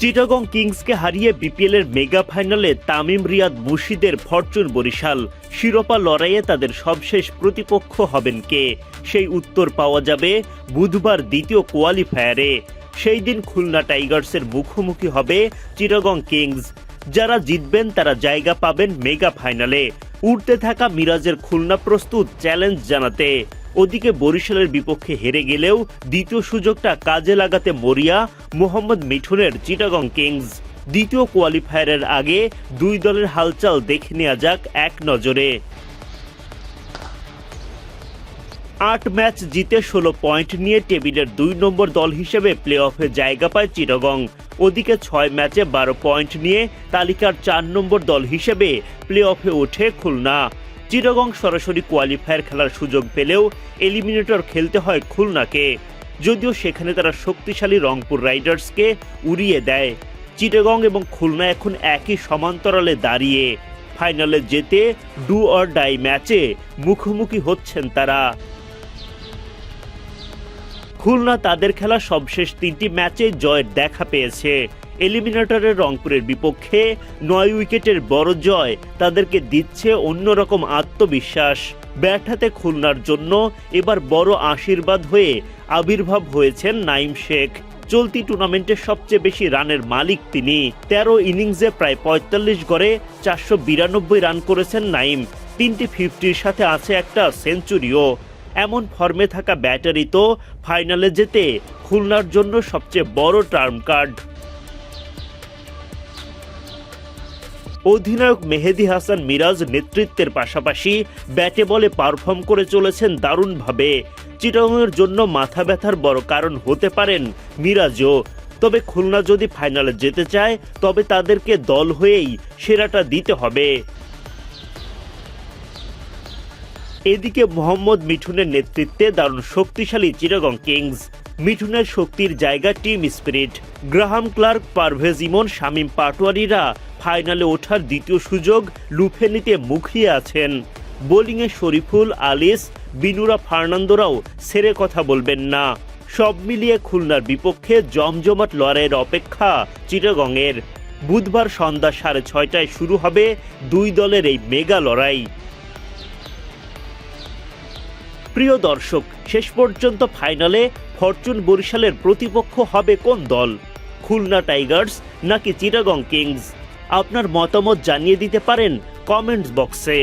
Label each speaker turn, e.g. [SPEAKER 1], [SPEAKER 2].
[SPEAKER 1] চিটাগং কিংসকে হারিয়ে বিপিএল এর মেগা ফাইনালে তামিম রিয়াদ মুর্শিদের ফরচুন বরিশাল। শিরোপা লড়াইয়ে তাদের সবশেষ প্রতিপক্ষ হবেন কে? সেই উত্তর পাওয়া যাবে বুধবার দ্বিতীয় কোয়ালিফায়ারে। সেই দিন খুলনা টাইগার্সের মুখোমুখি হবে চিটাগং কিংস। যারা জিতবেন, তারা জায়গা পাবেন মেগা ফাইনালে। উঠতে থাকা মিরাজের খুলনা প্রস্তুত চ্যালেঞ্জ জানাতে। ওদিকে বরিশালের বিপক্ষে হেরে গেলেও দ্বিতীয় সুযোগটা কাজে লাগাতে মরিয়া, মোহাম্মদ মিঠুনের চিটাগং কিংস। দ্বিতীয় কোয়ালিফায়ারের আগে দুই দলের হালচাল দেখে নেওয়া যাক এক নজরে। আট ম্যাচ জিতে ষোলো পয়েন্ট নিয়ে টেবিলের দুই নম্বর দল হিসেবে প্লে অফে জায়গা পায় চিটাগং। ওদিকে ছয় ম্যাচে বারো পয়েন্ট নিয়ে তালিকার চার নম্বর দল হিসেবে প্লে অফে ওঠে খুলনা। চিটাগং সরাসরি কোয়ালিফায়ার খেলার সুযোগ পেলেও এলিমিনেটর খেলতে হয় খুলনাকে। যদিও সেখানে তারা শক্তিশালী রংপুর রাইডার্সকে উড়িয়ে দেয়। চিটাগং এবং খুলনা এখন একই সমান্তরালে দাঁড়িয়ে। ফাইনালে যেতে ডু অর ডাই ম্যাচে মুখোমুখি হচ্ছেন তারা। খুলনা তাদের খেলা সবশেষ তিনটি ম্যাচে জয়ের দেখা পেয়েছে। এলিমিনেটরের রংপুরের বিপক্ষে নয় উইকেটের বড় জয় তাদেরকে দিচ্ছে অন্যরকম আত্মবিশ্বাস। ব্যাট হাতে খুলনার জন্য এবার বড় আশীর্বাদ হয়ে আবির্ভাব হয়েছেন নাইম শেখ। চলতি টুর্নামেন্টের সবচেয়ে বেশি রানের মালিক তিনি। তেরো ইনিংসে প্রায় পঁয়তাল্লিশ গড়ে চারশো বিরানব্বই রান করেছেন নাইম। তিনটি ফিফটির সাথে আছে একটা সেঞ্চুরিও। এমন ফর্মে থাকা ব্যাটারি তো ফাইনালে যেতে খুলনার জন্য সবচেয়ে বড় টার্ম কার্ড। অধিনায়ক মেহেদি হাসান মিরাজ নেতৃত্বের পাশাপাশি ব্যাটে বলে পারফর্ম করে চলেছেন দারুণভাবে। চিটাগংয়ের জন্য মাথা ব্যথার বড় কারণ হতে পারেন মিরাজও। তবে খুলনা যদি ফাইনালে যেতে চায়, তবে তাদেরকে দল হয়েই সেরাটা দিতে হবে। এদিকে মোহাম্মদ মিঠুনের নেতৃত্বে দারুণ শক্তিশালী চিটাগং কিংস। মিঠুনের শক্তির জায়গা team spirit. Graham Clarke, Parvez Emon, Shamim পাটোয়ারিরা ফাইনালে ওঠার দ্বিতীয় সুযোগ লুফে নিতে মুখিয়ে আছেন। বোলিংয়ে শরীফুল, আলিস, বিনুরা ফার্নান্দোরাও সেরে কথা বলবেন না। সব মিলিয়ে খুলনার বিপক্ষে জমজমাট লড়াইয়ের অপেক্ষা চিটাগংয়ের। বুধবার সন্ধ্যা সাড়ে ছয়টায় শুরু হবে দুই দলের এই মেগা লড়াই। প্রিয় দর্শক, শেষ পর্যন্ত ফাইনালে ফরচুন বরিশালের প্রতিপক্ষ হবে কোন দল? খুলনা টাইগার্স নাকি চিটাগং কিংস? আপনার মতামত জানিয়ে দিতে পারেন কমেন্টস বক্সে।